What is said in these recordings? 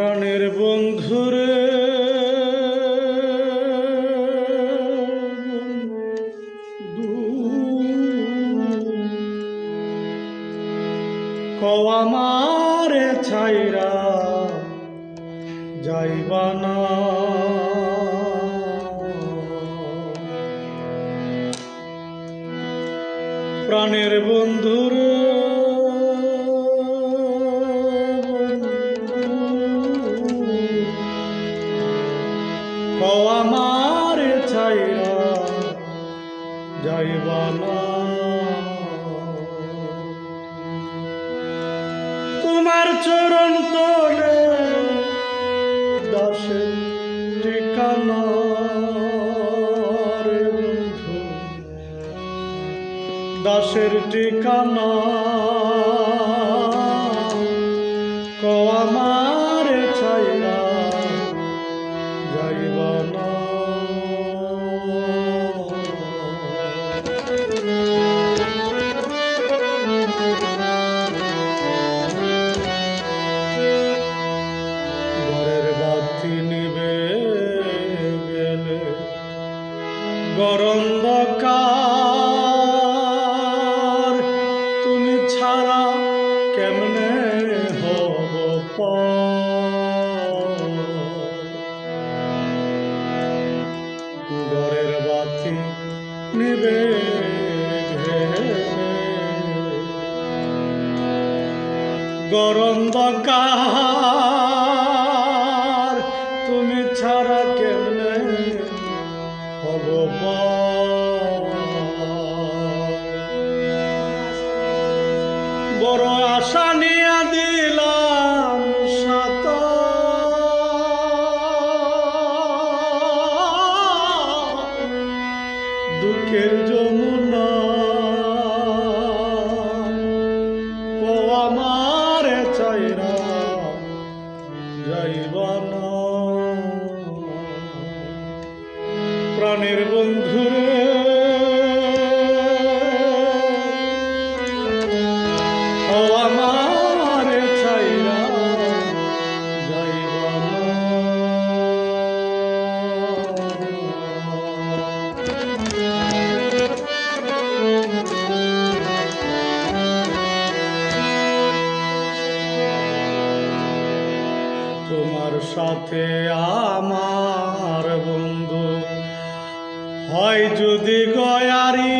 প্রাণের বন্ধুরে। কওয়ামারে ছাইরা যাইবা না। প্রাণের বন্ধুর। আমার ছাইরা যাইবা না। তোমার চরণ তোলে দাসের ঠিকানা। দাসের ঠিকানা। ক আমার দরকার তুমি ছাড়া কেমনে হব দুঃখের যমুনা। ও আমার চাইরা যাইবা না তোমার সাথে আমার বন্ধু হয় যদি গয়ারি।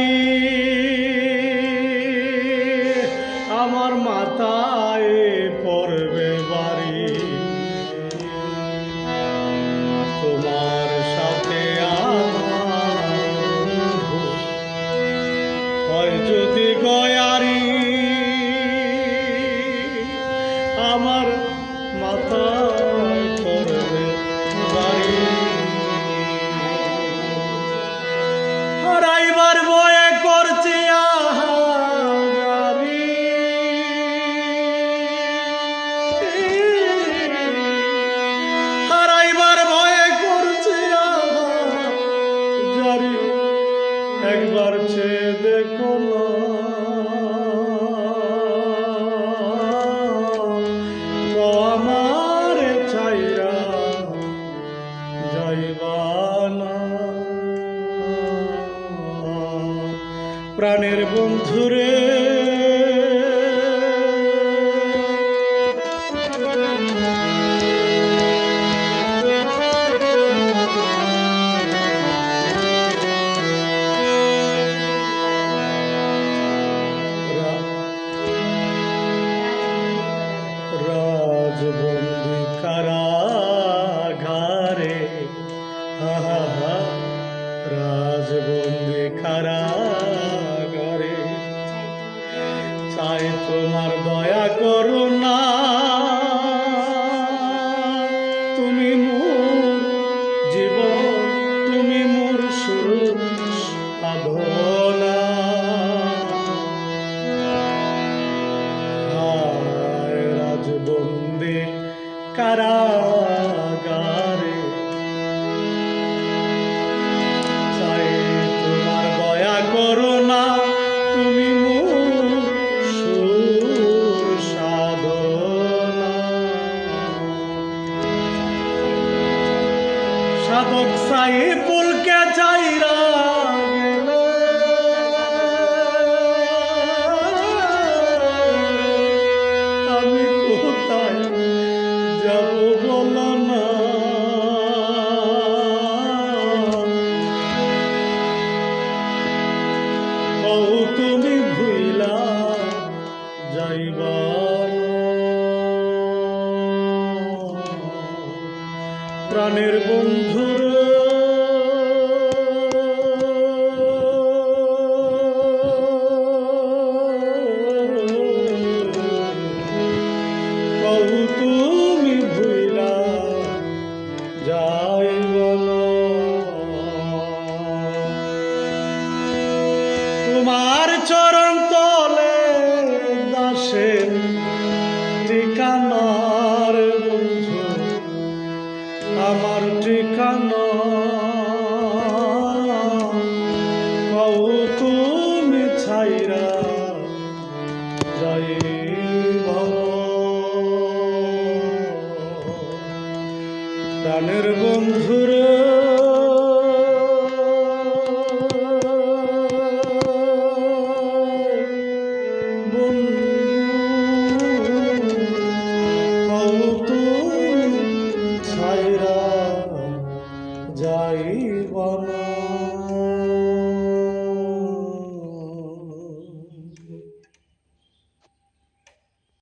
প্রাণের বন্ধুরে তোমার দয়া করো পুলকে চাইরা গেলে। আমি কোথায় যাব বলো না। তুমি ভুইলা যাইবার প্রাণের বন্ধুর তোমার চরণ তলে 붉은 푸른